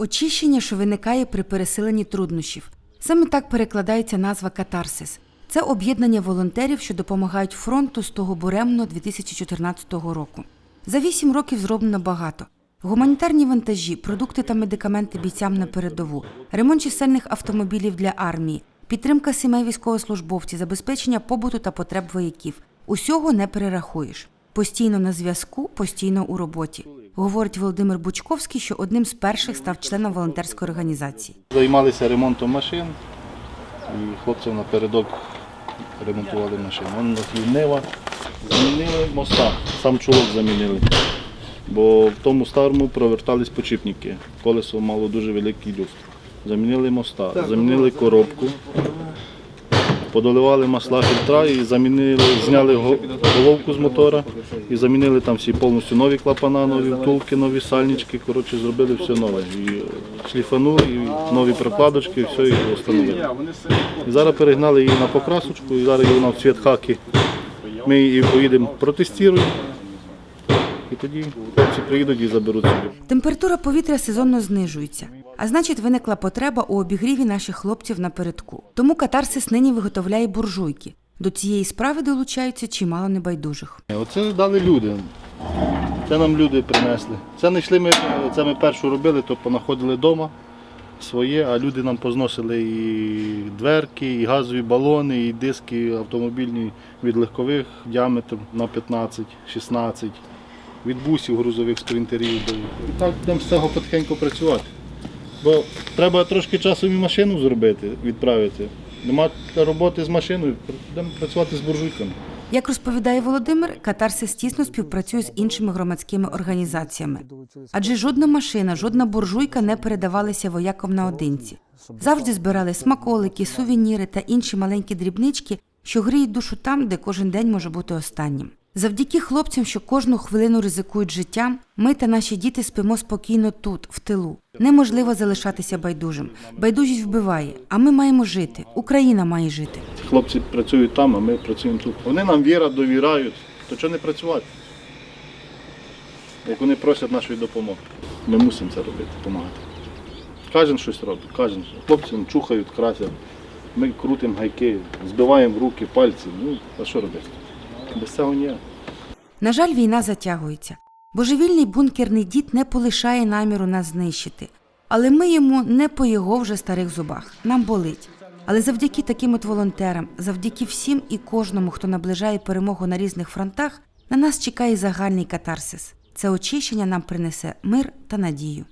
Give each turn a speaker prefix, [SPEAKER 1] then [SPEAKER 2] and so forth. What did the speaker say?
[SPEAKER 1] Очищення, що виникає при переселенні труднощів. Саме так перекладається назва катарсис. Це об'єднання волонтерів, що допомагають фронту з того буремно 2014 року. За вісім років зроблено багато. Гуманітарні вантажі, продукти та медикаменти бійцям на передову, ремонт чисельних автомобілів для армії, підтримка сімей військовослужбовців, забезпечення побуту та потреб вояків. Усього не перерахуєш. Постійно на зв'язку, постійно у роботі, говорить Володимир Бучковський, що одним з перших став членом волонтерської організації.
[SPEAKER 2] Займалися ремонтом машин і хлопцям напередок ремонтували машини. Вон нас Нива, замінили моста, сам чолок замінили. Бо в тому старому провертались почіпники. Колесо мало дуже великий люфт. Замінили моста, замінили коробку, подоливали масла фільтра і замінили, зняли головку з мотора і замінили там всі повністю нові клапана, нові втулки, нові сальнички. Коротше, зробили все нове. І шліфанули, і нові прокладочки, і все і встановили. І зараз перегнали її на покрасочку, і зараз вона в цвіт хаки. Ми її поїдемо протестуємо. І тоді хлопці приїдуть і заберуть собі.
[SPEAKER 1] Температура повітря сезонно знижується, а значить, виникла потреба у обігріві наших хлопців напередку. Тому катарсис нині виготовляє буржуйки. До цієї справи долучаються чимало небайдужих.
[SPEAKER 2] Оце дали люди. Це нам люди принесли. Це не йшли ми, це ми першу робили, то понаходили вдома своє, а люди нам позносили і дверки, і газові балони, і диски автомобільні від легкових діаметром на 15-16, від бусів грузових спринтерів. І так будемо з цього потихеньку працювати. Бо треба трошки часу і машину зробити, відправити. Нема роботи з машиною, будемо працювати з буржуйками.
[SPEAKER 1] Як розповідає Володимир, катарсис тісно співпрацює з іншими громадськими організаціями. Адже жодна машина, жодна буржуйка не передавалися воякам наодинці. Завжди збирали смаколики, сувеніри та інші маленькі дрібнички, що гріють душу там, де кожен день може бути останнім. Завдяки хлопцям, що кожну хвилину ризикують життям, ми та наші діти спимо спокійно тут, в тилу. Неможливо залишатися байдужим. Байдужість вбиває, а ми маємо жити. Україна має жити.
[SPEAKER 2] Хлопці працюють там, а ми працюємо тут. Вони нам віра, довірають, то чого не працювати? Як вони просять нашої допомоги. Ми мусимо це робити, допомагати. Кожен щось робить, кожен. Хлопці нам чухають, красять. Ми крутимо гайки, збиваємо руки, пальці. Ну, а що робити?
[SPEAKER 1] На жаль, війна затягується. Божевільний бункерний дід не полишає наміру нас знищити. Але ми йому не по його вже старих зубах. Нам болить. Але завдяки таким от волонтерам, завдяки всім і кожному, хто наближає перемогу на різних фронтах, на нас чекає загальний катарсис. Це очищення нам принесе мир та надію.